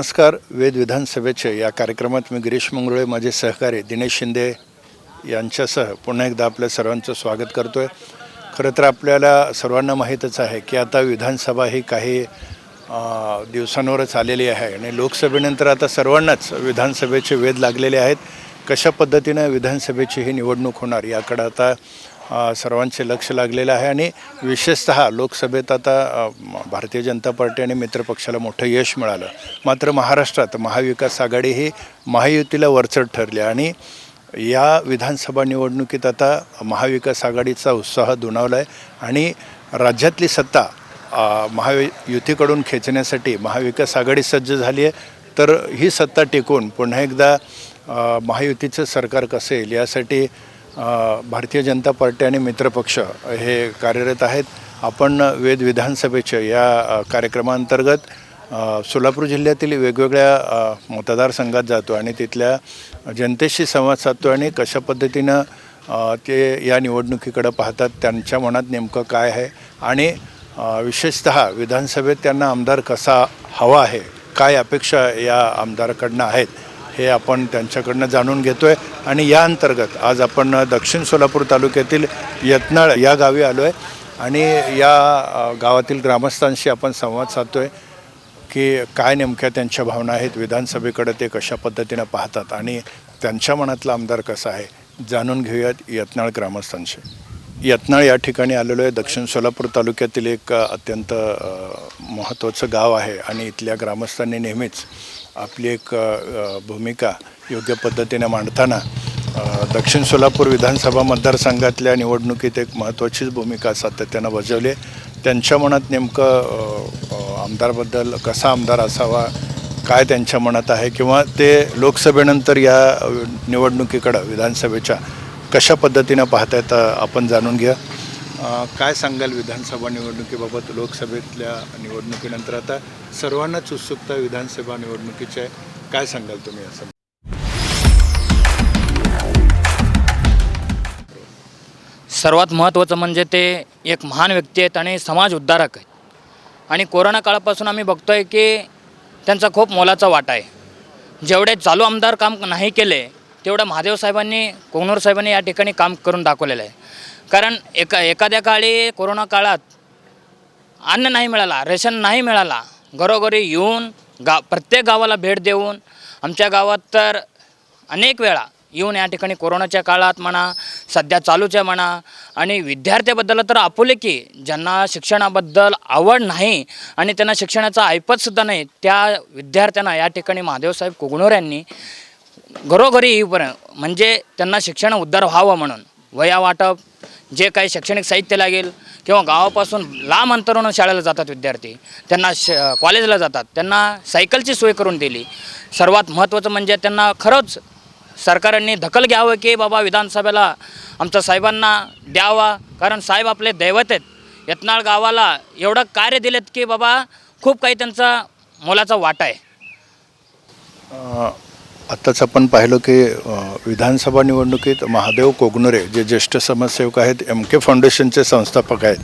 नमस्कार वेद विधानसभेचे या कार्यक्रमात मी गिरीश मंगरुळे माझे सहकारी दिनेश शिंदे यांच्यासह पुन्हा एकदा आपल्या सर्वांचं स्वागत करतो आहे खरं तर आपल्याला सर्वांना माहीतच आहे की आता विधानसभा ही काही दिवसांवरच आलेली आहे आणि लोकसभेनंतर आता सर्वांनाच विधानसभेचे वेध लागलेले आहेत. कशा पद्धतीनं विधानसभेची ही निवडणूक होणार याकडं आता सर्वांचे लक्ष लागलेलं आहे आणि विशेषतः लोकसभेत आता भारतीय जनता पार्टी आणि मित्रपक्षाला मोठं यश मिळालं. मात्र महाराष्ट्रात महाविकास आघाडी ही महायुतीला वरचढ ठरली आणि या विधानसभा निवडणुकीत आता महाविकास आघाडीचा उत्साह दुणावला आहे आणि राज्यातली सत्ता महायुतीकडून खेचण्यासाठी महाविकास आघाडी सज्ज झाली आहे. तर ही सत्ता टिकून पुन्हा एकदा महायुतीचं सरकार कसं येईल यासाठी भारतीय जनता पार्टी आणि मित्रपक्ष हे कार्यरत आहेत. आपण वेद विधानसभेच्या या अ, कार्यक्रमांतर्गत सोलापूर जिल्ह्यातील वेगवेगळ्या मतदारसंघात जातो आणि तिथल्या जनतेशी संवाद साधतो आणि कशा पद्धतीनं ते या निवडणुकीकडं पाहतात त्यांच्या मनात नेमकं काय आहे आणि विशेषत विशेषतः विधानसभेत त्यांना आमदार कसा हवा आहे काय अपेक्षा या आमदाराकडनं आहेत हे आपण त्यांच्याकडनं जाणून घेतो आहे आणि या अंतर्गत आज आपण दक्षिण सोलापूर तालुक्यातील यत्नाळ या गावी आलो आहे आणि या गावातील ग्रामस्थांशी आपण संवाद साधतो आहे की काय नेमक्या त्यांच्या भावना आहेत विधानसभेकडे ते कशा पद्धतीनं पाहतात आणि त्यांच्या मनातला आमदार कसा आहे जाणून घेऊयात यत्नाळ ग्रामस्थांशी. यत्नाळ या ठिकाणी आलेलो आहे. दक्षिण सोलापूर तालुक्यातील एक अत्यंत महत्त्वाचं गाव आहे. आणि इथल्या ग्रामस्थांनी नेहमीच आपली एक भूमिका योग्य पद्धतीने मांडताना दक्षिण सोलापूर विधानसभा मतदारसंघातल्या निवडणुकीत एक महत्त्वाचीच भूमिका सातत्यानं बजावली आहे. त्यांच्या मनात नेमकं आमदारबद्दल कसा आमदार असावा काय त्यांच्या मनात आहे किंवा ते लोकसभेनंतर या निवडणुकीकडं विधानसभेच्या कशा पद्धतीनं पाहतायत आपण जाणून घ्या काय सांगाल विधानसभा निवडणुकीबाबत? लोकसभेतल्या निवडणुकीनंतर आता सर्वांनाच उत्सुकता विधानसभा निवडणुकीचे काय सांगाल तुम्ही असं सर्वात महत्त्वाचं म्हणजे ते एक महान व्यक्ती आहेत आणि समाज उद्धारक आहेत. आणि कोरोना काळापासून आम्ही बघतो आहे की त्यांचा खूप मोलाचा वाटा आहे. जेवढे चालू आमदार काम नाही केले तेवढं महादेव साहेबांनी कोंगनूर साहेबांनी या ठिकाणी काम करून दाखवलेलं आहे. कारण एका एखाद्या काळी कोरोना काळात अन्न नाही मिळाला रेशन नाही मिळाला घरोघरी येऊन गा प्रत्येक गावाला भेट देऊन आमच्या गावात तर अनेक वेळा येऊन या ठिकाणी कोरोनाच्या काळात म्हणा सध्या चालूच्या म्हणा आणि विद्यार्थ्याबद्दल तर आपुले की ज्यांना शिक्षणाबद्दल आवड नाही आणि त्यांना शिक्षणाचा ऐपतसुद्धा नाही त्या विद्यार्थ्यांना या ठिकाणी महादेवसाहेब कुगणोर यांनी घरोघरी येईपर्यंत म्हणजे त्यांना शिक्षण उद्धार व्हावं म्हणून वया वाटप जे काही शैक्षणिक साहित्य लागेल किंवा गावापासून लांब अंतरून शाळेला जातात विद्यार्थी त्यांना श कॉलेजला जातात त्यांना सायकलची सोय करून दिली. सर्वात महत्त्वाचं म्हणजे त्यांना खरंच सरकारांनी दखल घ्यावं की बाबा विधानसभेला आमच्या साहेबांना द्यावा. कारण साहेब आपले दैवत आहेत. यत्नाळ गावाला एवढं कार्य दिलेत की बाबा खूप काही त्यांचा मोलाचा वाटा आहे. आत्ताच आपण पाहिलं की विधानसभा निवडणुकीत महादेव कोगनुरे जे ज्येष्ठ समाजसेवक आहेत एम के फाउंडेशनचे संस्थापक आहेत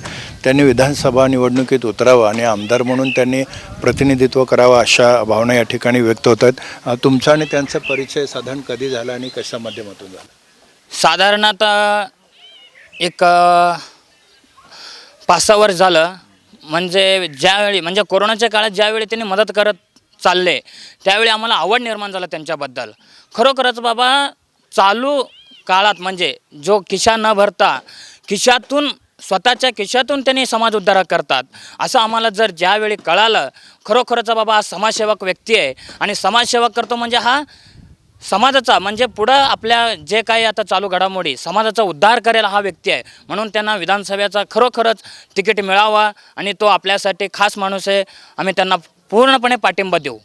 त्यांनी विधानसभा निवडणुकीत उतरावं आणि आमदार म्हणून त्यांनी प्रतिनिधित्व करावं अशा भावना या ठिकाणी व्यक्त होत आहेत. तुमचा आणि त्यांचा परिचय साधारण कधी झाला आणि कशा माध्यमातून झाला? साधारणतः एक पाच सहा वर्ष झालं. म्हणजे ज्यावेळी म्हणजे कोरोनाच्या काळात ज्यावेळी त्यांनी मदत करत चालले. त्यावेळी आम्हाला आवड निर्माण झाला त्यांच्याबद्दल. खरोखरच बाबा चालू काळात म्हणजे जो खिशा न भरता खिशातून स्वतःच्या खिशातून त्यांनी समाज उद्धार करतात. असं आम्हाला जर ज्यावेळी कळालं खरोखरच बाबा हा समाजसेवक व्यक्ती आहे. आणि समाजसेवक करतो म्हणजे हा समाजाचा म्हणजे पुढं आपल्या जे काही आता चालू घडामोडी समाजाचा उद्धार करेल हा व्यक्ती आहे. म्हणून त्यांना विधानसभेचा खरोखरच तिकीट मिळावा आणि तो आपल्यासाठी खास माणूस आहे. आम्ही त्यांना पूर्णपणे पाठिंबा देऊ.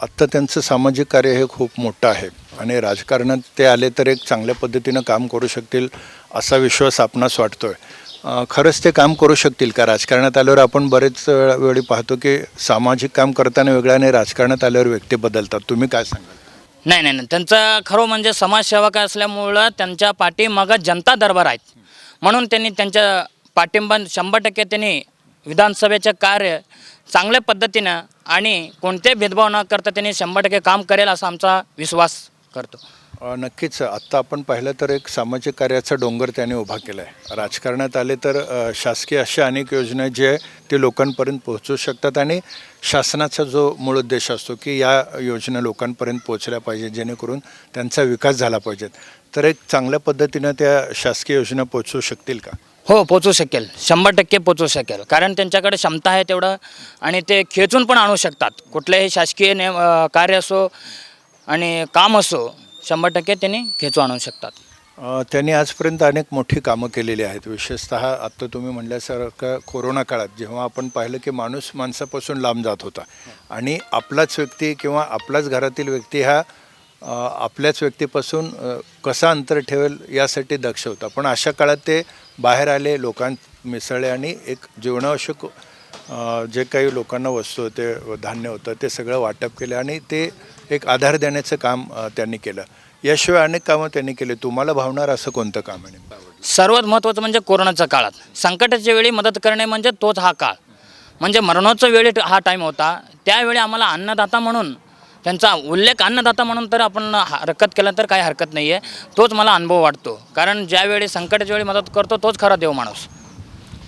आत्ता त्यांचं सामाजिक कार्य हे खूप मोठं आहे आणि राजकारणात ते आले तर एक चांगल्या पद्धतीनं काम करू शकतील असा विश्वास आपणास वाटतोय. अ, खरंच ते काम करू शकतील का? राजकारणात आल्यावर आपण बरेच वेळा- वेळी पाहतो की सामाजिक काम करताना वेगळं आणि राजकारणात आल्यावर व्यक्ती बदलतात. तुम्ही काय सांगाल? नाही नाही नाही. त्यांचं खरं म्हणजे समाजसेवक असल्यामुळं त्यांच्या पाठीमागं जनता दरबार आहेत. म्हणून त्यांनी त्यांच्या पाठिंबा शंभर टक्के त्यांनी विधानसभेचं कार्य चांगल्या पद्धतीनं आणि कोणते भेदभाव न करता त्यांनी शंभर टक्के काम करेल असा आमचा विश्वास करतो. नक्कीच. आत्ता आपण पाहिलं तर एक सामाजिक कार्याचा डोंगर त्याने उभा केला आहे राजकारणात आले तर शासकीय अशा अनेक योजना जे आहे ते लोकांपर्यंत पोहोचू शकतात आणि शासनाचा जो मूळ उद्देश असतो की या योजना लोकांपर्यंत पोहोचल्या पाहिजे जेणेकरून त्यांचा विकास झाला पाहिजेत तर एक चांगल्या पद्धतीनं त्या शासकीय योजना पोहोचू शकतील का? हो पोचू शकेल. शंभर टक्के पोचू शकेल. कारण त्यांच्याकडे क्षमता आहे तेवढं आणि ते खेचून पण आणू शकतात. कुठल्याही शासकीय नेम अ, कार्य असो आणि काम असो शंभर टक्के त्यांनी खेचून आणू शकतात. अ, त्यांनी आजपर्यंत अनेक मोठी कामं केलेली आहेत. विशेषत आत्ता तुम्ही म्हणल्यासारखं कोरोना काळात जेव्हा आपण पाहिलं की माणूस माणसापासून लांब जात होता. आणि आपलाच व्यक्ती किंवा आपलाच घरातील व्यक्ती हा आपल्याच व्यक्तीपासून कसा अंतर ठेवेल यासाठी दक्ष होता. पण अशा काळात ते बाहेर आले लोकांत मिसळले आणि एक जीवनावश्यक जे काही लोकांना वस्तू होते धान्य होतं ते सगळं वाटप केलं आणि ते एक आधार देण्याचं काम त्यांनी केलं. याशिवाय अनेक कामं त्यांनी केली. तुम्हाला भावणार असं कोणतं काम आहे सर्वात महत्त्वाचं म्हणजे कोरोनाच्या काळात. संकटाच्या वेळी मदत करणे म्हणजे तोच हा काळ. म्हणजे मरणोत्सव वेळी हा टाईम होता. त्यावेळी आम्हाला अन्नदाता म्हणून त्यांचा उल्लेख अन्नदाता म्हणून तर आपण हरकत केला तर काही हरकत नाही आहे तोच मला अनुभव वाटतो. कारण ज्यावेळी संकटाच्या वेळी मदत करतो तोच खरा देव माणूस.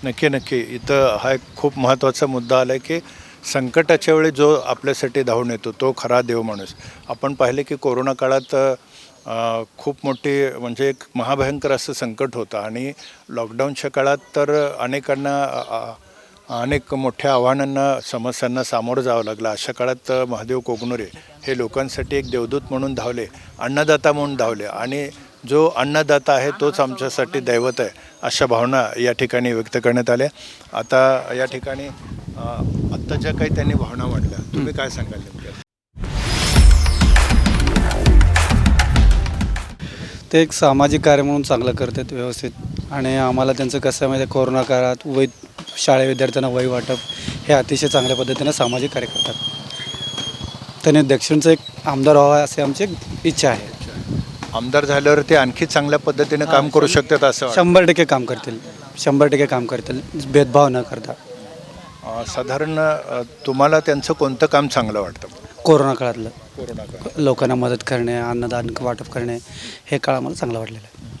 नक्की नक्की. इथं हा एक खूप महत्त्वाचा मुद्दा आला आहे की संकटाच्या वेळी जो आपल्यासाठी धावून येतो तो खरा देव माणूस. आपण पाहिले की कोरोना काळात खूप मोठी म्हणजे एक महाभयंकर असं संकट होतं आणि लॉकडाऊनच्या काळात तर अनेकांना अनेक मोठ्या आव्हानांना समस्यांना सामोरं जावं लागलं. अशा काळात महादेव कोगनुरे हे लोकांसाठी एक देवदूत म्हणून धावले अन्नदाता म्हणून धावले आणि जो अन्नदाता आहे तोच आमच्यासाठी दैवत आहे अशा भावना या ठिकाणी व्यक्त करण्यात आल्या. आता या ठिकाणी आत्ता ज्या काही त्यांनी भावना मांडल्या तुम्ही काय सांगाल ते एक सामाजिक कार्य म्हणून चांगलं करतात व्यवस्थित आणि आम्हाला त्यांचं कसं आहे माहिती कोरोना काळात वय शाळे विद्यार्थ्यांना वय वाटप हे अतिशय चांगल्या पद्धतीनं सामाजिक कार्य करतात. त्यांनी दक्षिणचं एक आमदार व्हावा अशी आमची इच्छा आहे. आमदार झाल्यावर ते आणखी चांगल्या पद्धतीने काम करू शकतात असं. शंभर टक्के काम करतील. शंभर टक्के काम करतील. भेदभाव न करता. साधारण तुम्हाला त्यांचं कोणतं काम चांगलं वाटतं? कोरोना काळातलं. कोरोना काळात. लोकांना मदत करणे अन्नदान वाटप करणे हे काळ आम्हाला चांगलं वाटलेलं आहे.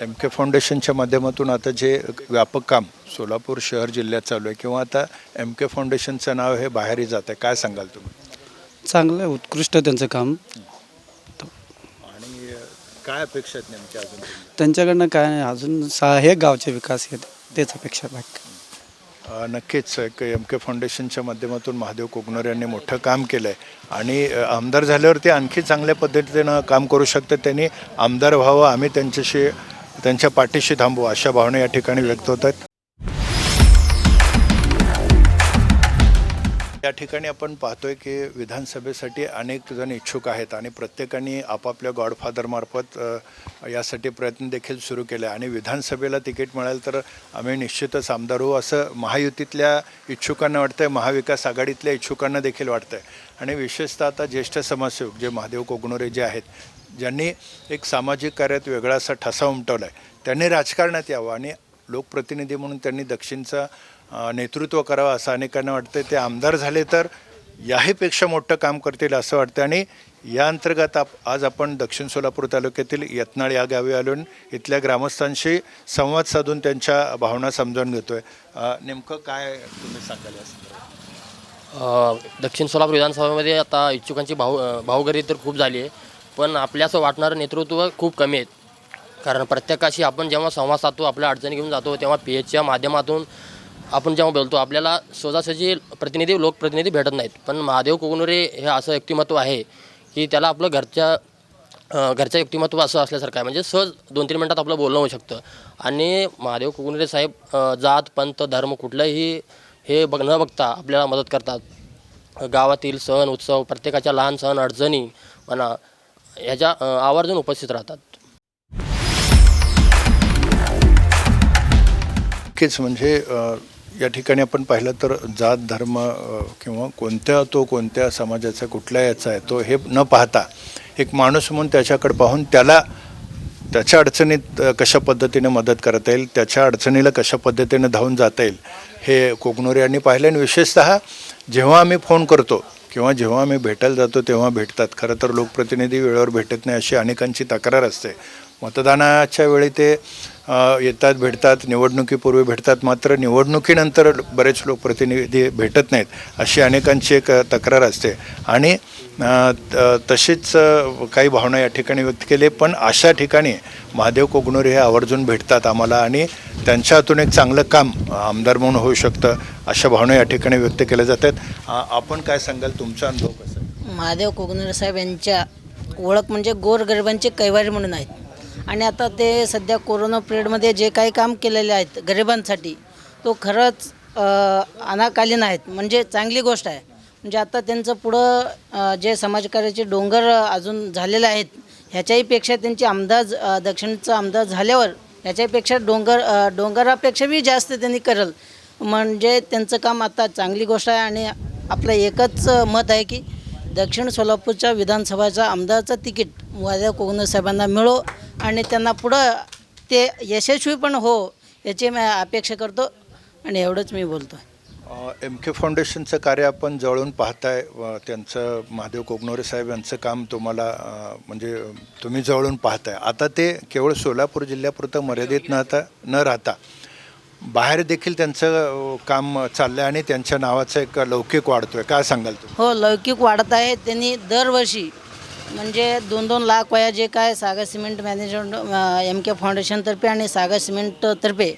एम के फाउंडेशनच्या माध्यमातून आता जे व्यापक काम सोलापूर शहर जिल्ह्यात चालू आहे किंवा आता एम के फाउंडेशनचं नाव हे बाहेरही जात आहे काय सांगाल तुम्ही? चांगलं आहे, उत्कृष्ट त्यांचं काम. आणि काय अपेक्षा आहेत नेमक्या अजून त्यांच्याकडनं काय नाही अजून सा हे गावचे विकास आहेत तेच अपेक्षा बाकी नक्कीच एक एम के फाउंडेशनच्या माध्यमातून महादेव कोकनर यांनी मोठं काम केलं आहे आणि आमदार झाल्यावर ते आणखी चांगल्या पद्धतीनं काम करू शकतात त्यांनी आमदार व्हावं आम्ही त्यांच्याशी त्यांच्या पाठीशी थांबू. अशा भावना या ठिकाणी व्यक्त होत आहेत. या ठिकाणी आपण पाहतोय की विधानसभेसाठी अनेक जण इच्छुक आहेत आणि प्रत्येकाने आपापल्या गॉडफादरमार्फत यासाठी प्रयत्न देखील सुरू केले. आणि विधानसभेला तिकीट मिळालं तर आम्ही निश्चितच आमदार होऊ असं महायुतीतल्या इच्छुकांना वाटतंय महाविकास आघाडीतल्या इच्छुकांना देखील वाटतंय. आणि विशेषतः आता ज्येष्ठ समाजसेवक जे महादेव कोगनोरे जे आहेत ज्यांनी एक सामाजिक कार्यात वेगळा असा ठसा उमटवला आहे त्यांनी राजकारणात यावं आणि लोकप्रतिनिधी म्हणून त्यांनी दक्षिणचं नेतृत्व करावं असं अनेकांना वाटतं ते आमदार झाले तर याहीपेक्षा मोठं काम करतील असं वाटतं आणि या अंतर्गत आप आज आपण दक्षिण सोलापूर तालुक्यातील यत्नाळ या गावी आलो इथल्या ग्रामस्थांशी संवाद साधून त्यांच्या भावना समजावून घेतो आहे नेमकं काय तुम्ही सांगाल दक्षिण सोलापूर विधानसभेमध्ये आता इच्छुकांची भाव भावगरी तर खूप झाली आहे. पण आपल्या असं वाटणारं नेतृत्व खूप कमी आहेत. कारण प्रत्येकाशी आपण जेव्हा संवाद साधतो आपल्या अडचणी घेऊन जातो तेव्हा पी एचच्या माध्यमातून आपण जेव्हा बोलतो आपल्याला सहजासहजी प्रतिनिधी लोकप्रतिनिधी भेटत नाहीत. पण महादेव कोगनुरे हे असं व्यक्तिमत्व आहे की त्याला आपलं घरच्या घरचं व्यक्तिमत्व असं असल्यासारखं आहे. म्हणजे सहज दोन तीन मिनटात आपलं बोलणं होऊ शकतं. आणि महादेव कोगनुरे साहेब जात पंथ धर्म कुठलंही हे बघ न बघता आपल्याला मदत करतात. गावातील सण उत्सव प्रत्येकाच्या लहान सण अडचणी म्हणा ह्याच्या आवर्जून उपस्थित राहतात. नक्कीच म्हणजे या ठिकाणी आपण पाहिलं तर जात धर्म किंवा कोणत्या तो कोणत्या समाजाचा कुठल्या याचा आहे तो हे न पाहता एक माणूस म्हणून त्याच्याकडे पाहून त्याला त्याच्या अडचणीत कशा पद्धतीने मदत करता येईल त्याच्या अडचणीला कशा पद्धतीने धावून जाता येईल हे कोकनोरे यांनी पाहिलं. आणि विशेषतः जेव्हा आम्ही फोन करतो किंवा जेव्हा मी भेटायला जातो तेव्हा भेटतात. खरं तर लोकप्रतिनिधी वेळेवर भेटत नाही अशी अनेकांची तक्रार असते. मतदानाच्या वेळी ते येतात भेटतात निवडणुकीपूर्वी भेटतात. मात्र निवडणुकीनंतर बरेच लोकप्रतिनिधी भेटत नाहीत अशी अनेकांची एक तक्रार असते. आणि तसेच त- तशीच काही भावना या ठिकाणी व्यक्त केली पण अशा ठिकाणी महादेव कोगनोरे हे आवर्जून भेटतात आम्हाला आणि त्यांच्या हातून एक चांगलं काम आमदार म्हणून होऊ शकतं अशा भावना या ठिकाणी व्यक्त केल्या जातात आपण काय सांगाल? तुमचा अनुभव कसा महादेव कोगनर साहेब यांच्या ओळख म्हणजे गोरगरिबांचे कैवारी म्हणून आहेत. आणि आता ते सध्या कोरोना पिरियडमध्ये जे काही काम केलेले आहेत गरिबांसाठी तो खरंच अनाकालीन आहेत. म्हणजे चांगली गोष्ट आहे. म्हणजे आता त्यांचं पुढं अ, जे समाजकार्याचे डोंगर अजून झालेले आहेत ह्याच्याहीपेक्षा त्यांची आमदार अ, दक्षिणचा आमदार झाल्यावर ह्याच्यापेक्षा डोंगर अ, डोंगरापेक्षा बी जास्त त्यांनी करल. म्हणजे त्यांचं काम आता चांगली गोष्ट आहे आणि आपलं एकच मत आहे की दक्षिण सोलापूरच्या विधानसभाचा आमदारचं तिकीट वाद्या कोगनर साहेबांना मिळो आणि त्यांना पुढं ते यशस्वी पण हो याची मी अपेक्षा करतो आणि एवढंच मी बोलतो एम के फाउंडेशनचं कार्य आपण जवळून पाहताय. त्यांचं महादेव कोगनोरे साहेब यांचं काम तुम्हाला म्हणजे तुम्ही जवळून पाहताय. आता ते केवळ सोलापूर जिल्ह्यापुरतं मर्यादित न आता न राहता बाहेर देखील त्यांचं काम चाललं आहे आणि त्यांच्या नावाचं एक लौकिक वाढतोय. काय सांगाल तुम्ही? हो लौकिक वाढत आहे. त्यांनी दरवर्षी म्हणजे दोन दोन लाख वया जे काय Sagar cement management M K फाउंडेशनतर्फे आणि सागर सिमेंटतर्फे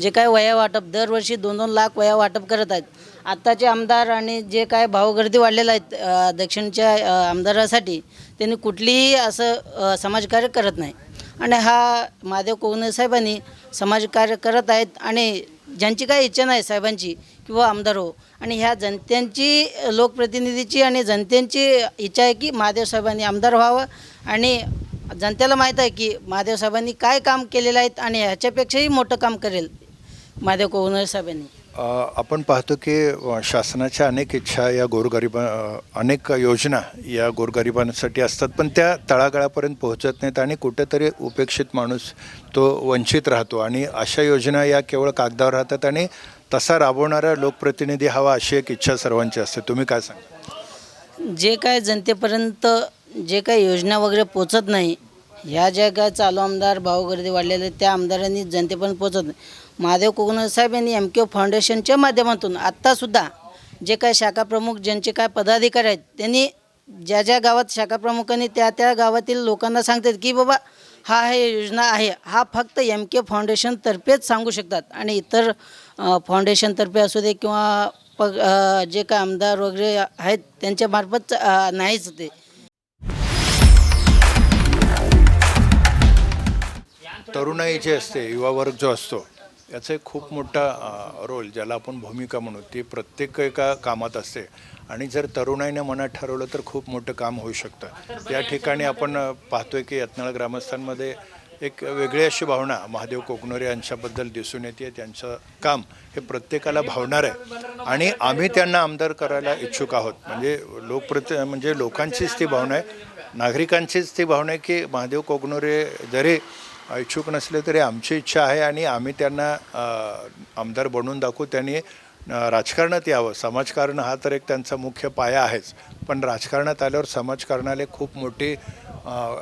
जे काय वया वाटप दरवर्षी दोन दोन लाख वया वाटप करत आहेत. आत्ताचे आमदार आणि जे काय भावगर्दी वाढलेलं आहेत दक्षिणच्या आमदारासाठी त्यांनी कुठलीही असं समाजकार्य करत नाही. आणि हा महादेव कोगणे साहेबांनी समाजकार्य करत आहेत आणि ज्यांची काय इच्छा नाही साहेबांची किंवा आमदार हो. आणि ह्या जनतेची लोकप्रतिनिधीची आणि जनतेची इच्छा आहे की महादेव साहेबांनी आमदार व्हावं. आणि जनतेला माहीत आहे की महादेव साहेबांनी काय काम केलेलं आहेत आणि ह्याच्यापेक्षाही मोठं काम करेल महादेव कोगनर साहेबांनी. आपण पाहतो की शासनाच्या अनेक इच्छा या गोरगरिबा अनेक योजना या गोरगरिबांसाठी असतात पण त्या तळागाळापर्यंत पोहोचत नाहीत आणि कुठेतरी उपेक्षित माणूस तो वंचित राहतो. आणि अशा योजना या केवळ कागदावर राहतात आणि तसा राबवणारा लोकप्रतिनिधी हवा अशी एक इच्छा सर्वांची असते. तुम्ही काय सांगा जे काय जनतेपर्यंत जे काही योजना वगैरे पोचत नाही ह्या ज्या काय चालू आमदार भावगर्दी वाढलेल्या त्या आमदारांनी जनतेपर्यंत पोचत नाही. महादेव कोकण साहेब यांनी एम के फाउंडेशनच्या माध्यमातून आत्तासुद्धा जे काय शाखा प्रमुख ज्यांचे काय पदाधिकारी आहेत त्यांनी ज्या ज्या गावात शाखा प्रमुखांनी त्या त्या गावातील लोकांना सांगतात की बाबा हा हे योजना आहे. हा फक्त एम के फाउंडेशनतर्फेच सांगू शकतात. आणि इतर फाउंडेशनतर्फे असू दे किंवा प जे काय आमदार वगैरे आहेत त्यांच्यामार्फत नाहीच ते. तरुणाई जी असते युवा वर्ग जो असतो याचा एक खूप मोठा रोल ज्याला आपण भूमिका म्हणू ती प्रत्येक एका कामात असते. आणि जर तरुणाईने मनात ठरवलं तर खूप मोठं काम होऊ शकतं. या ठिकाणी आपण पाहतोय की यत्नाळ ग्रामस्थांमध्ये एक वेगळी अशी भावना महादेव कोकणोरे यांच्याबद्दल दिसून येते. त्यांचं काम हे प्रत्येकाला भावणार आहे. आणि आम्ही त्यांना आमदार करायला इच्छुक आहोत. म्हणजे लोकप्रति म्हणजे लोकांचीच ती भावना आहे. नागरिकांचीच ती भावना आहे की महादेव कोकणोरे जरी इच्छुक नसले तरी आमची इच्छा आहे आणि आम्ही त्यांना आमदार बनवून दाखवू. त्यांनी राजकारणात यावं. समाजकारण हा तर एक त्यांचा मुख्य पाया आहेच. पण राजकारणात आल्यावर समाजकारणाला खूप मोठी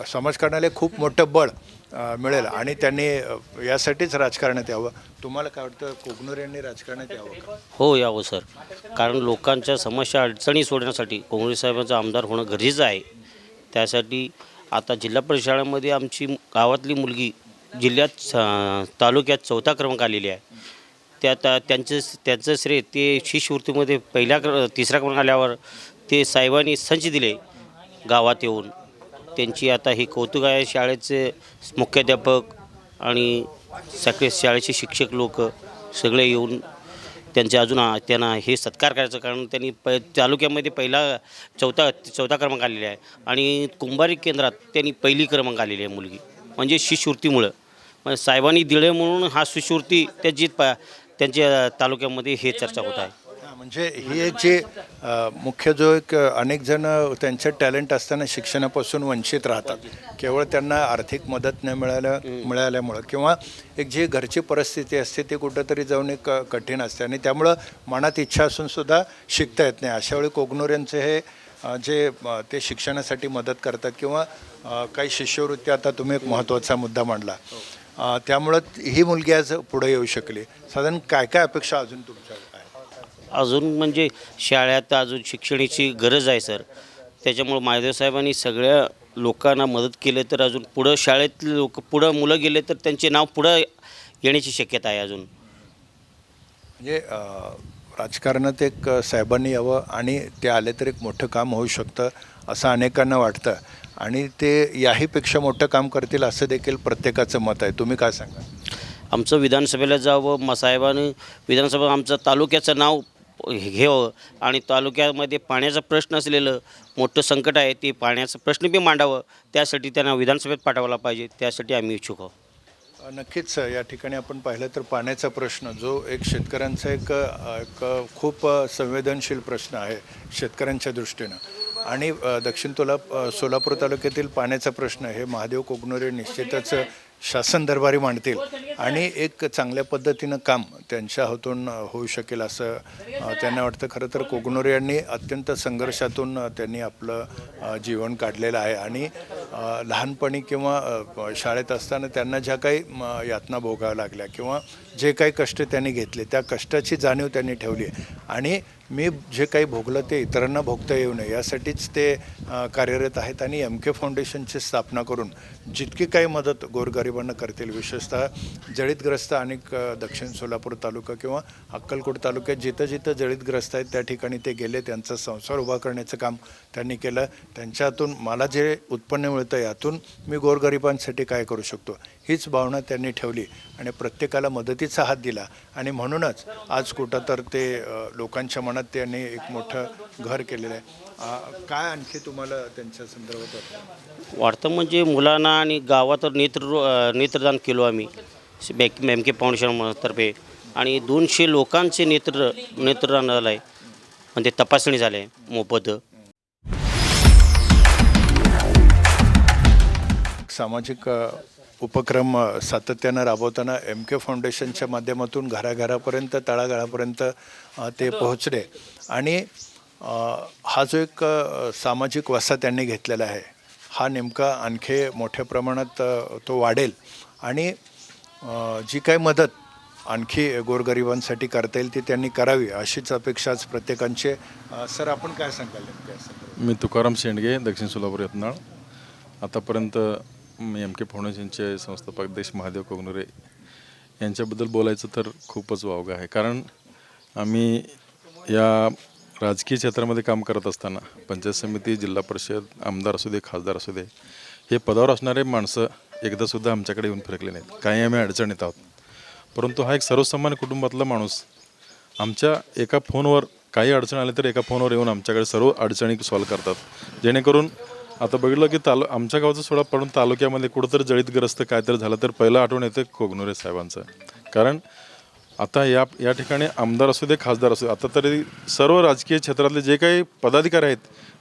समाजकारणाला खूप मोठं बळ मिळेल. आणि त्यांनी यासाठीच राजकारणात यावं. तुम्हाला काय वाटतं कोगनूर यांनी राजकारणात यावं का? हो यावं सर. कारण लोकांच्या समस्या अडचणी सोडण्यासाठी काँग्रेस साहेबांचा आमदार होणं गरजेचं आहे. त्यासाठी आता जिल्हा परिषद शाळेमध्ये आमची गावातली मुलगी जिल्ह्यात स- तालुक्यात चौथा क्रमांक आलेली आहे. त्या त्या त्यांचं त्यांचं श्रेय ते शिष्यवृत्तीमध्ये पहिल्या क्र तिसरा क्रमांक आल्यावर ते साहेबांनी संच दिले गावात येऊन. त्यांची आता ही कौतुक आहे. शाळेचे मुख्याध्यापक आणि सगळे शाळेचे शिक्षक लोक सगळे येऊन त्यांचे अजून त्यांना हे सत्कार करायचं कारण त्यांनी प तालुक्यामध्ये पहिला चौथा चौथा क्रमांक आलेला आहे. आणि कुंभारी केंद्रात त्यांनी पहिली क्रमांक आलेली आहे मुलगी. म्हणजे शिष्यवृत्तीमुळं. म्हणजे साहेबांनी दिले म्हणून हा शिष्यवृत्ती त्याची प त्यांच्या तालुक्यामध्ये हे चर्चा होत आहे. म्हणजे ही एक जी मुख्य जो एक अनेक जण त्यांचे टॅलेंट असताना शिक्षणापासून वंचित राहतात. केवळ त्यांना आर्थिक मदत न मिळाल्या मिळाल्यामुळं किंवा एक जी घरची परिस्थिती असते ती कुठंतरी जाऊन एक कठीण असते. आणि त्यामुळं मनात इच्छा असून सुद्धा शिकता येत नाही. अशा वेळी कोगनोऱ्यांचे हे जे ते शिक्षणासाठी मदत करतात किंवा काही शिष्यवृत्ती आता तुम्ही एक महत्त्वाचा मुद्दा मांडला. अ, त्यामुळं ही मुलगी आज पुढे येऊ शकली. साधारण काय काय अपेक्षा अजून तुमच्या अजून म्हणजे शाळेत अजून शिक्षणाची गरज आहे सर. त्याच्यामुळं महादेव साहेबांनी सगळ्या लोकांना मदत केली तर अजून पुढं शाळेत लोक पुढं मुलं गेले तर त्यांचे नाव पुढं येण्याची शक्यता आहे अजून. म्हणजे राजकारणात एक साहेबांनी यावं आणि ते आले तर एक मोठं काम होऊ शकतं असं अनेकांना वाटतं. आणि ते याहीपेक्षा मोठं काम करतील असं देखील प्रत्येकाचं मत आहे. तुम्ही काय सांगा आमचं विधानसभेला जावं म साहेबानं विधानसभा आमचं तालुक्याचं नाव घ्यावं आणि तालुक्यामध्ये पाण्याचा प्रश्न असलेलं मोठं संकट आहे ते पाण्याचा प्रश्न बी मांडावं. त्यासाठी त्यांना विधानसभेत पाठवायला पाहिजे त्यासाठी आम्ही इच्छुक आहोत. नक्कीच या ठिकाणी आपण पाहिलं तर पाण्याचा प्रश्न जो एक शेतकऱ्यांचा एक एक खूप संवेदनशील प्रश्न आहे शेतकऱ्यांच्या दृष्टीनं. आणि दक्षिण तोला सोलापूर तालुक्यातील पाण्याचा प्रश्न हे महादेव कोगनोरे निश्चितच शासन दरबारी मांडतील. आणि एक चांगल्या पद्धतीनं काम त्यांच्या हातून होऊ शकेल असं त्यांना वाटतं. खरं तर कोगनोरे यांनी अत्यंत संघर्षातून त्यांनी आपलं जीवन काढलेलं आहे. आणि लहानपणी किंवा शाळेत असताना त्यांना ज्या काही म, यातना भोगाव्या लागल्या किंवा जे काही कष्ट त्यांनी घेतले त्या कष्टाची जाणीव त्यांनी ठेवली आणि मी जे काही भोगलं ते इतरांना भोगता येऊ नये यासाठीच ते कार्यरत आहेत. आणि एम के फाउंडेशनची स्थापना करून जितकी काही मदत गोरगरिबांना करतील विशेषतः जळीतग्रस्त आणि दक्षिण सोलापूर तालुका किंवा अक्कलकोट तालुक्यात जिथं जिथं जळीतग्रस्त आहेत त्या ठिकाणी ते गेले त्यांचा संसार उभा करण्याचं काम त्यांनी केलं. त्यांच्यातून मला जे उत्पन्न मिळतं यातून मी गोरगरिबांसाठी काय करू शकतो? हीच भावना त्यांनी ठेवली आणि प्रत्येकाला मदतीचा हात दिला. आणि म्हणूनच आज कुठं तर ते लोकांच्या मनात त्यांनी एक मोठं घर केलेलं आहे. काय आणखी तुम्हाला त्यांच्या संदर्भात वाटतं? वाटतं म्हणजे मुलांना आणि गावात नेत्र नेत्रदान केलो आम्ही. बॅक एम के फाउंडेशनतर्फे. आणि दोनशे लोकांचे नेत्र नेत्रदान झालं आहे. म्हणजे तपासणी झाली आहे मोफत. सामाजिक उपक्रम सातत्यानं राबवताना एम के फाउंडेशनच्या माध्यमातून घराघरापर्यंत तळागाळापर्यंत ते पोहोचले. आणि हा जो एक सामाजिक वसा त्यांनी घेतलेला आहे हा नेमका आणखी मोठ्या प्रमाणात तो वाढेल. आणि जी काही मदत आणखी गोरगरिबांसाठी करता येईल ती त्यांनी करावी अशीच अपेक्षाच प्रत्येकांचे प्रत्येकांची सर आपण काय सांगाल नेमकं मी तुकाराम शेंडगे दक्षिण सोलापूर यत्नाळ. आतापर्यंत एम के फाउंडेशनचे संस्थापक देश महादेव कोगनुरे यांच्याबद्दल बोलायचं तर खूपच वावगं आहे. कारण आम्ही या राजकीय क्षेत्रामध्ये काम करत असताना पंचायत समिती जिल्हा परिषद आमदार असू दे खासदार असू दे हे पदावर असणारे माणसं एकदासुद्धा आमच्याकडे येऊन फिरकले नाहीत. काही आम्ही अडचणीत आहोत. परंतु हा एक सर्वसामान्य कुटुंबातला माणूस आमच्या एका फोनवर काही अडचण आली तर एका फोनवर येऊन आमच्याकडे सर्व अडचणी सॉल्व्ह करतात. जेणेकरून आता बघितलं की तालु आमच्या गावाचं सोडा पडून तालुक्यामध्ये कुठंतरी जळीतग्रस्त काय तर झालं तर पहिलं आठवण येते कोगनुरे साहेबांचं. कारण आता या या ठिकाणी आमदार असू दे खासदार असू दे आता तरी सर्व राजकीय क्षेत्रातले जे काही पदाधिकारी आहेत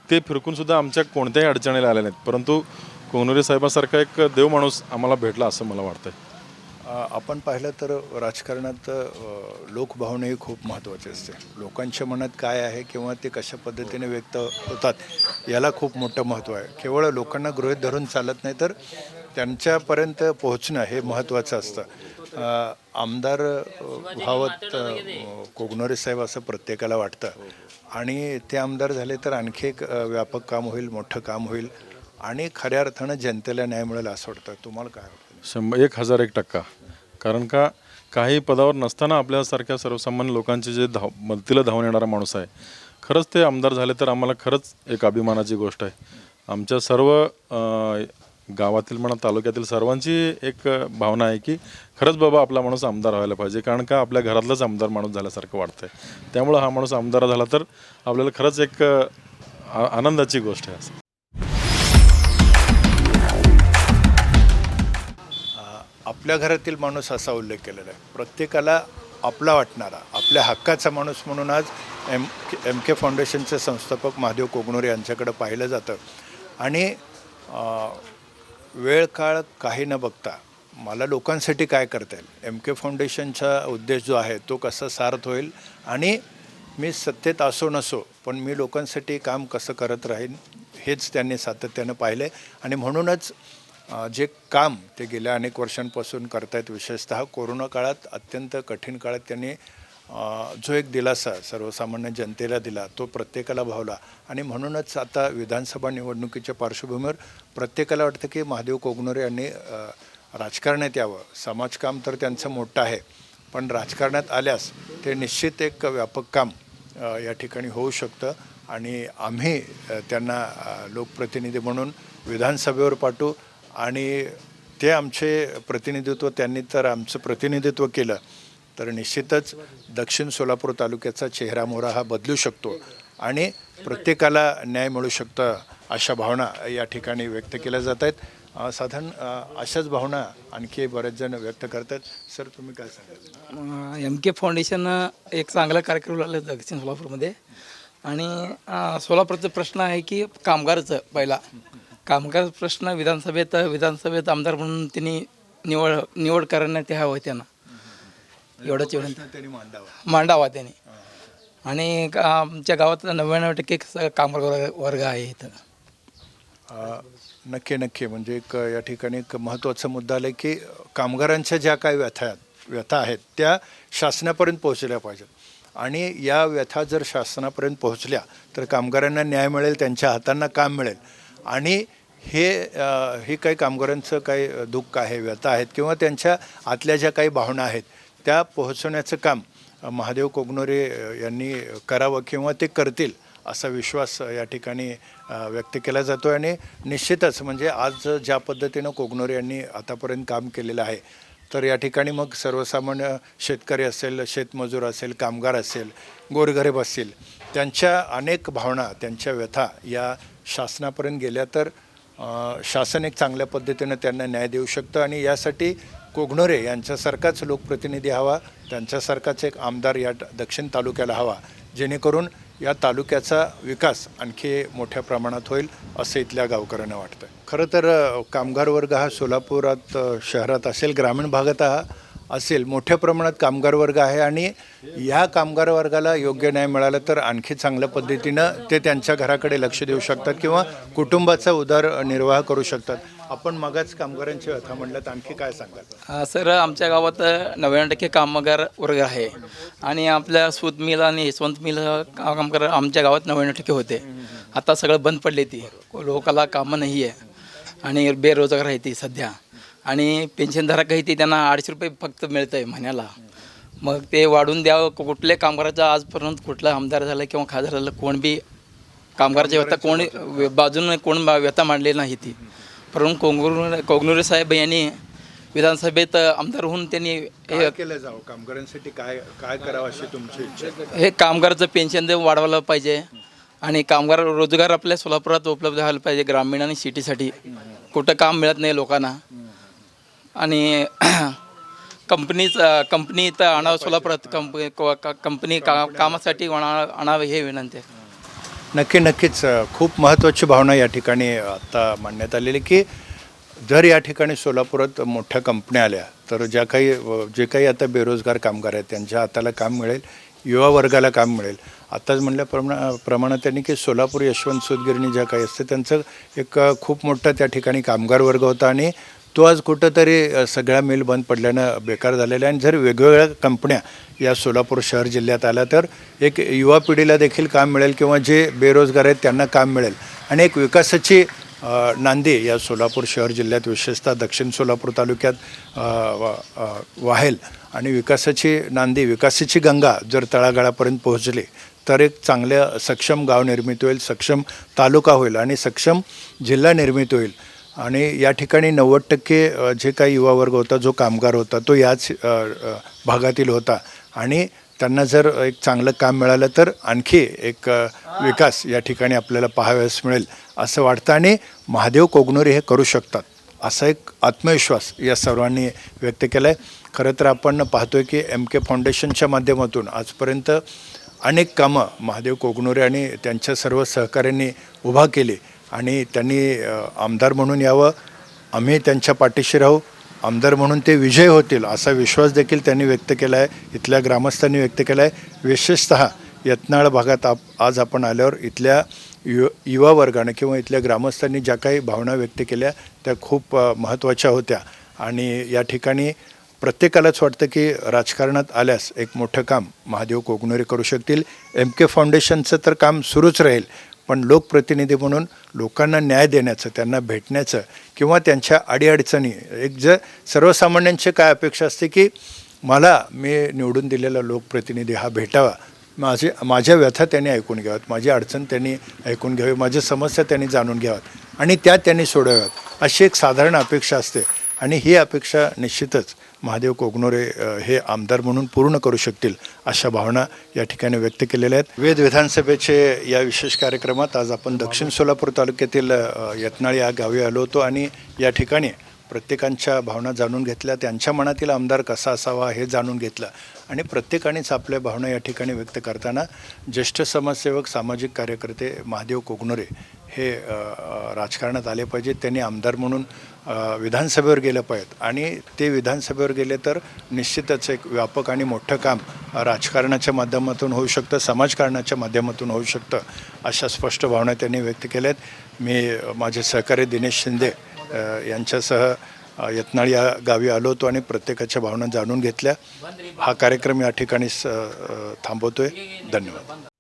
ते फिरकूनसुद्धा आमच्या कोणत्याही अडचणीला आल्या नाहीत. परंतु कोगनुरे साहेबांसारखा एक देव माणूस आम्हाला भेटला असं मला वाटतं आहे आपण पाहिलं तर राजकारणात लोकभावनेही लोकभावना ही खूप महत्त्वाची असते. लोकांच्या मनात काय आहे किंवा ते कशा पद्धतीने व्यक्त होतात याला खूप मोठं महत्त्व आहे. केवळ लोकांना गृहित धरून चालत नाही तर त्यांच्यापर्यंत पोहोचणं हे महत्त्वाचं असतं. आमदार व्हावत कोगनोरे साहेब असं प्रत्येकाला वाटतं. आणि ते आमदार झाले तर आणखी एक व्यापक काम होईल मोठं काम होईल आणि खऱ्या अर्थानं जनतेला न्याय मिळेल असं वाटतं. तुम्हाला काय वाटतं? शंभर एक हजार एक टक्का. कारण का काही पदावर नसताना आपल्यासारख्या सर्वसामान्य लोकांचे जे धाव मदतीला धावून येणारा माणूस आहे खरंच ते आमदार झाले तर आम्हाला खरंच एक अभिमानाची गोष्ट आहे. आमच्या सर्व गावातील म्हणा तालुक्यातील सर्वांची एक भावना आहे की खरंच बाबा आपला माणूस आमदार व्हायला पाहिजे. कारण का आपल्या घरातलाच आमदार माणूस झाल्यासारखं वाटतंय. त्यामुळं हा माणूस आमदार झाला तर आपल्याला खरंच एक आ- आनंदाची गोष्ट आहे असं. आपल्या घरातील माणूस असा उल्लेख केलेला आहे. प्रत्येकाला आपला वाटणारा आपल्या हक्काचा माणूस म्हणून आज एम एम के फाउंडेशनचे संस्थापक महादेव कोगणोरे यांच्याकडं पाहिलं जातं. आणि वेळ काळ काही न बघता मला लोकांसाठी काय करता येईल? एम के फाउंडेशनचा उद्देश जो आहे तो कसा सार्थ होईल? आणि मी सत्तेत असो नसो पण मी लोकांसाठी काम कसं करत राहीन हेच त्यांनी सातत्यानं पाहिलं आणि म्हणूनच जे काम ते गेल्या अनेक वर्षांपासून करतायत विशेषतः कोरोना काळात अत्यंत कठीण काळात त्यांनी जो एक दिलासा सर्वसामान्य जनतेला दिला तो प्रत्येकाला भावला. आणि म्हणूनच आता विधानसभा निवडणुकीच्या पार्श्वभूमीवर प्रत्येकाला वाटतं की महादेव कोगनोरे यांनी राजकारणात यावं. समाजकाम तर त्यांचं मोठं आहे पण राजकारणात आल्यास ते निश्चित एक व्यापक काम या ठिकाणी होऊ शकतं. आणि आम्ही त्यांना लोकप्रतिनिधी म्हणून विधानसभेवर पाठवू. आणि ते आमचे प्रतिनिधित्व त्यांनी तर आमचं प्रतिनिधित्व केलं तर निश्चितच दक्षिण सोलापूर तालुक्याचा चेहरा मोहरा हा बदलू शकतो आणि प्रत्येकाला न्याय मिळू शकतं अशा भावना या ठिकाणी व्यक्त केल्या जात आहेत. साधारण अशाच भावना आणखी बरेच जण व्यक्त करतात. सर तुम्ही काय सांगाल? एम के फाउंडेशन एक चांगला कार्यक्रम लागला दक्षिण सोलापूरमध्ये. आणि सोलापूरचा प्रश्न आहे की कामगारचं पहिला. कामगार प्रश्न विधानसभेत विधानसभेत आमदार म्हणून त्यांनी निवड निवड करण्यात हवं त्यांना एवढंच एवढं. त्यांनी मांडावा. मांडावा त्यांनी. आणि आमच्या गावात नव्याण्णव टक्के कामगार वर्ग आहे इथं. नक्की नक्की. म्हणजे एक या ठिकाणी एक महत्त्वाचा मुद्दा आला की कामगारांच्या ज्या काही व्यथा आहेत व्यथा आहेत त्या शासनापर्यंत पोहोचल्या पाहिजेत. आणि या व्यथा जर शासनापर्यंत पोहोचल्या तर कामगारांना न्याय मिळेल त्यांच्या हातांना काम मिळेल. आणि हे हे काही कामगारांचं काही दुःख आहे व्यथा आहेत किंवा त्यांच्या आतल्या ज्या काही भावना आहेत त्या पोहोचवण्याचं काम महादेव कोगनोरे यांनी करावं किंवा ते करतील असा विश्वास या ठिकाणी व्यक्त केला जातो. आणि निश्चितच म्हणजे आज ज्या पद्धतीनं कोगनोरे यांनी आतापर्यंत काम केलेलं आहे तर या ठिकाणी मग सर्वसामान्य शेतकरी असेल शेतमजूर असेल कामगार असेल गोरगरीब असतील त्यांच्या अनेक भावना त्यांच्या व्यथा या शासनापर्यंत गेल्या तर शासन एक चांगल्या पद्धतीनं त्यांना न्याय देऊ शकतं आणि यासाठी कोगनोरे यांच्यासारखाच लोकप्रतिनिधी हवा त्यांच्यासारखाच एक आमदार या ट- दक्षिण तालुक्याला हवा जेणेकरून या तालुक्याचा विकास आणखी मोठ्या प्रमाणात होईल असं इथल्या गावकऱ्यांना वाटतं खरं तर कामगार वर्ग हा सोलापुरात शहरात असेल ग्रामीण भागात हा असेल. मोठ्या प्रमाणात कामगार वर्ग आहे आणि ह्या कामगार वर्गाला योग्य न्याय मिळाला तर आणखी चांगल्या पद्धतीनं ते त्यांच्या घराकडे लक्ष देऊ शकतात किंवा कुटुंबाचा उदरनिर्वाह करू शकतात. आपण मगाच कामगारांची व्यथा म्हणल्यात. आणखी काय सांगाल? सर आमच्या गावात नव्याण्णव टक्के कामगार वर्ग आहे. आणि आपल्या सूत मिल आणि यशवंत मिल कामगार आमच्या गावात नव्याण्णव टक्के होते. आता सगळं बंद पडले ती. लोकाला कामं नाही आहे आणि बेरोजगार आहे ती सध्या. आणि पेन्शनधारक आहे ती त्यांना अडीचशे रुपये फक्त मिळतं आहे महिन्याला. मग ते वाढून द्यावं कुठल्या कामगाराचा आजपर्यंत कुठला आमदार झाला किंवा खासदार झालं कोण बी कामगारच्या व्यथा कोणी बाजूने कोण व्यथा मांडली नाही ती. परंतु कोंगुर कोगनुरे साहेब यांनी विधानसभेत आमदार होऊन त्यांनी हे केलं जावं? कामगारांसाठी काय काय करावं अशी तुमची इच्छा? हे कामगारचं पेन्शन वाढवायला पाहिजे आणि कामगार रोजगार आपल्या सोलापुरात उपलब्ध व्हायला पाहिजे ग्रामीण आणि सिटीसाठी. कुठं काम मिळत नाही लोकांना. आणि कंपनीच कंपनी इथं आणावं सोलापुरात कंपनी कंपनी का कामासाठी आणा- आणावं हे विनंती आहे. नक्की नक्कीच खूप महत्त्वाची भावना या ठिकाणी आत्ता मांडण्यात आलेली की जर या ठिकाणी सोलापुरात मोठ्या कंपन्या आल्या तर ज्या काही जे काही आता बेरोजगार कामगार आहेत त्यांच्या हाताला काम मिळेल युवा वर्गाला काम मिळेल. आत्ताच म्हणल्याप्रमा प्रमाणात त्यांनी की सोलापूर यशवंत सुतगिरणी ज्या काही असते त्यांचं एक खूप मोठं त्या ठिकाणी कामगार वर्ग होता आणि तो आज कुठंतरी सगळ्या मिल बंद पडल्यानं बेकार झालेल्या आहे. आणि जर वेगवेगळ्या कंपन्या या सोलापूर शहर जिल्ह्यात आल्या तर एक युवा पिढीला देखील काम मिळेल किंवा जे बेरोजगार आहेत त्यांना काम मिळेल. आणि एक विकासाची नांदी या सोलापूर शहर जिल्ह्यात विशेषतः दक्षिण सोलापूर तालुक्यात वाहेल. आणि विकासाची नांदी विकासाची गंगा जर तळागाळापर्यंत पोहोचली तर एक चांगल्या सक्षम गाव निर्मित होईल सक्षम तालुका होईल आणि सक्षम जिल्हा निर्मित होईल. आणि या ठिकाणी नव्वद टक्के जे काही युवा वर्ग होता जो कामगार होता तो याच भागातील होता. आणि त्यांना जर एक चांगलं काम मिळालं तर आणखी एक विकास या ठिकाणी आपल्याला पाहाव्यास मिळेल असं वाटतं. आणि महादेव कोगनोरे हे करू शकतात असा एक आत्मविश्वास या सर्वांनी व्यक्त केला आहे खरं तर आपण पाहतोय की एम के फाउंडेशनच्या माध्यमातून आजपर्यंत अनेक कामं महादेव कोगनोरे आणि त्यांच्या सर्व सहकाऱ्यांनी उभा केली. आणि त्यांनी आमदार म्हणून यावं आम्ही त्यांच्या पाठीशी राहू. आमदार म्हणून ते विजय होतील असा विश्वास देखील त्यांनी व्यक्त केला आहे. इथल्या ग्रामस्थांनी व्यक्त केला आहे. विशेषतः यत्नाळ भागात आप आज आपण आल्यावर इथल्या यु युवा वर्गानं किंवा इथल्या ग्रामस्थांनी ज्या काही भावना व्यक्त केल्या त्या खूप महत्त्वाच्या होत्या. आणि या ठिकाणी प्रत्येकालाच वाटतं की राजकारणात आल्यास एक मोठं काम महादेव कोगनोरे करू शकतील. एम के फाउंडेशनचं तर काम सुरूच राहील. पण लोकप्रतिनिधी म्हणून लोकांना न्याय देण्याचं त्यांना भेटण्याचं किंवा त्यांच्या अडीअडचणी एक ज सर्वसामान्यांची काय अपेक्षा असते की मला मी निवडून दिलेला लोकप्रतिनिधी हा भेटावा. माझे माझ्या व्यथा त्यांनी ऐकून घ्याव्यात माझी अडचण त्यांनी ऐकून घ्यावी माझ्या समस्या त्यांनी जाणून घ्याव्यात आणि त्या त्यांनी सोडवाव्यात अशी एक साधारण अपेक्षा असते. आणि ही अपेक्षा निश्चितच महादेव कोगनोरे हे आमदार म्हणून पूर्ण करू शकतील अशा भावना या ठिकाणी व्यक्त केलेल्या आहेत. वेद विधानसभेचे या विशेष कार्यक्रमात आज आपण दक्षिण सोलापूर तालुक्यातील यत्नाळी या गावी आलो होतो आणि या ठिकाणी प्रत्येकांच्या भावना जाणून घेतल्या. त्यांच्या मनातील आमदार कसा असावा हे जाणून घेतलं आणि प्रत्येकानेच आपल्या भावना या ठिकाणी व्यक्त करताना ज्येष्ठ समाजसेवक सामाजिक कार्यकर्ते महादेव कोगनोरे हे राजकारणात आले पाहिजेत. त्यांनी आमदार म्हणून विधानसभेवर गेलं पाहिजेत. आणि ते विधानसभेवर गेले तर निश्चितच एक व्यापक आणि मोठं काम राजकारणाच्या माध्यमातून होऊ शकतं समाजकारणाच्या माध्यमातून होऊ शकतं अशा स्पष्ट भावना त्यांनी व्यक्त केल्या आहेत मी माझे सहकारी दिनेश शिंदे यांच्यासह यत्नाळ या गावी आलो होतो आणि प्रत्येकाच्या भावना जाणून घेतल्या. हा कार्यक्रम या ठिकाणी स- थांबवतोय. धन्यवाद.